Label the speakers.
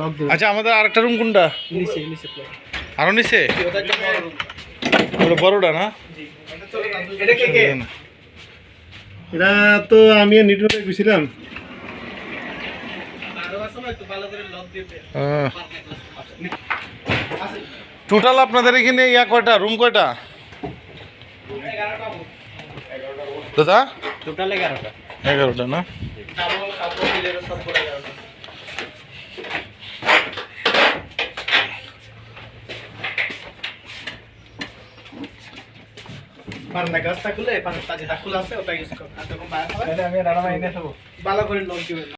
Speaker 1: Lock দেবে
Speaker 2: আচ্ছা আমাদের আরেকটা রুম কোনটা।
Speaker 1: আরও নিচে?
Speaker 2: বড়টা না?
Speaker 1: এটা
Speaker 3: তো আমি নিটুতে গেছিলাম।
Speaker 2: টোটাল আপনাদের এখানে ইয়া কয়টা? রুম কয়টা? দাদা?
Speaker 1: টোটাল এগারোটা।
Speaker 2: এগারোটা না?
Speaker 1: পান্না গাছটা খুলে পান্না তাজে খোলা আছে ওটা ইউজ করো। আর যখন বাইরে হবে
Speaker 3: আমি রান্না এনে খাব
Speaker 1: ভালো করে লক দিবেন।